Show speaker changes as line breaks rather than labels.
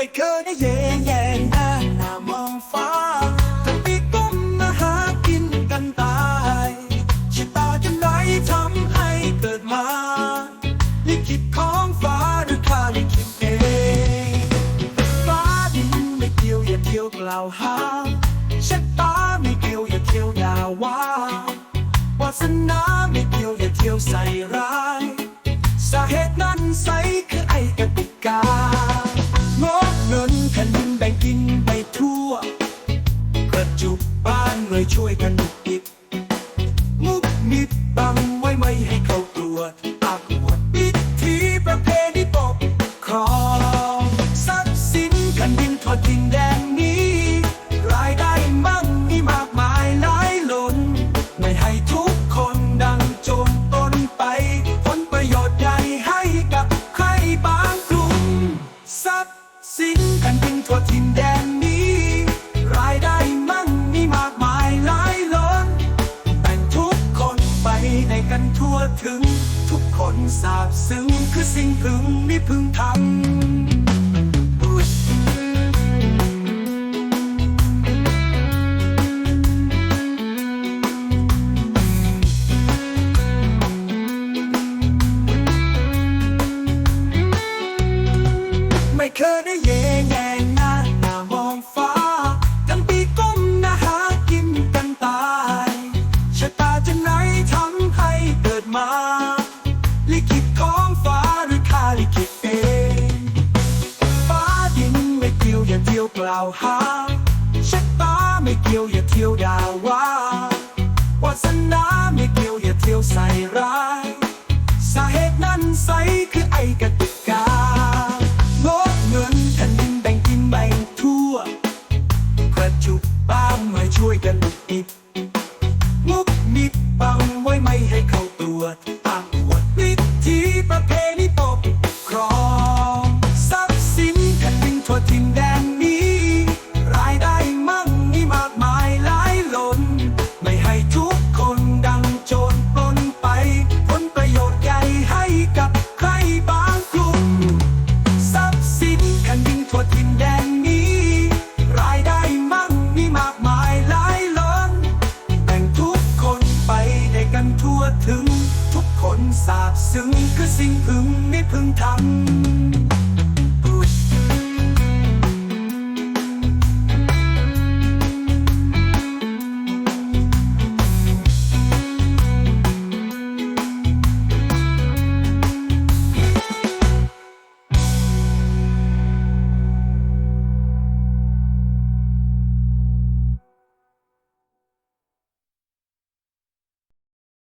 ไม่เคยได้แย่แย่งหน้าหน้ามองฟ้าแต่ปีก้มมาหากินกันตายชะตาจะไหนทำให้เกิดมาลิขิตของฟ้าหรือข้าลิขิตเองฟ้าดินไม่เกี่ยวอย่าเที่ยวกล่าวหาชะตาไม่เกี่ยวอย่าเที่ยวด่าว่าวาสนาไม่เกี่ยวอย่าเที่ยวใส่ร้าย สาเหตุนั้นใสคือไอ้กติกา ยช่วยกันดุก สาบซึ้งคือสิ่งพึงไม่พึงทำไม่เคยได้ยิน ลิขิตของฟ้าหรือข้าลิขิตเองฟ้าดินไม่เกี่ยวอย่าเที่ยวกล่าวหาชะตาไม่เกี่ยวอย่าเที่ยวด่าว่าวาสนาไม่เกี่ยวอย่าเที่ยวใส่ร้ายสาเหตุนั้นใสคือไอ้กติกางบเงินแผ่นดินแบ่งกินแบ่งทั่วกระจุกบ้างมาช่วยกัน สาบซึ้งคือสิ่งพึงไม่พึงทำ